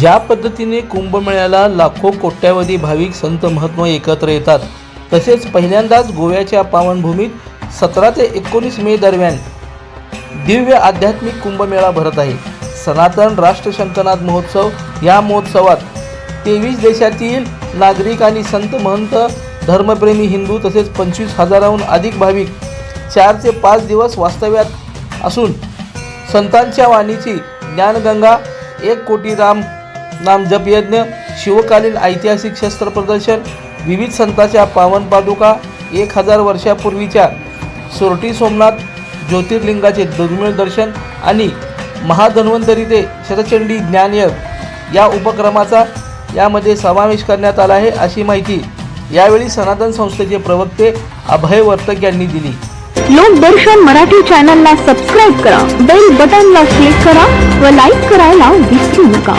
ज्या पद्धतीने कुंभमेळ्याला लाखो कोट्यावधी भाविक संत महात्मा एकत्र येतात तसेच पहिल्यांदाच गोव्याच्या पावनभूमीत सतरा ते एकोणीस मे दरम्यान दिव्य आध्यात्मिक कुंभमेळा भरत आहे. सनातन राष्ट्रशंकनाथ महोत्सव या महोत्सवात तेवीस देशातील नागरिक आणि संत महंत धर्मप्रेमी हिंदू तसेच पंचवीस हजाराहून अधिक भाविक चार ते पाच दिवस वास्तव्यात असून संतांच्या वाणीची ज्ञानगंगा एक कोटी राम नाम जपयज्ञ शिवकालीन ऐतिहासिक शस्त्र प्रदर्शन विविध संतांच्या पावन पादुका एक हजार वर्षापूर्वीच्या सोरटी सोमनाथ ज्योतिर्लिंगाचे दुर्मिळ दर्शन आणि महाधन्वंतरी ते शतचंडी ज्ञानयज्ञ या उपक्रमाचा यामध्ये समावेश करण्यात आला आहे अशी माहिती यावेळी सनातन संस्थेचे प्रवक्ते अभय वर्तक यांनी दिली. लोकदर्शन मराठी चॅनलला सबस्क्राईब करा बेल बटनला क्लिक करा व लाईक करायला विसरू नका.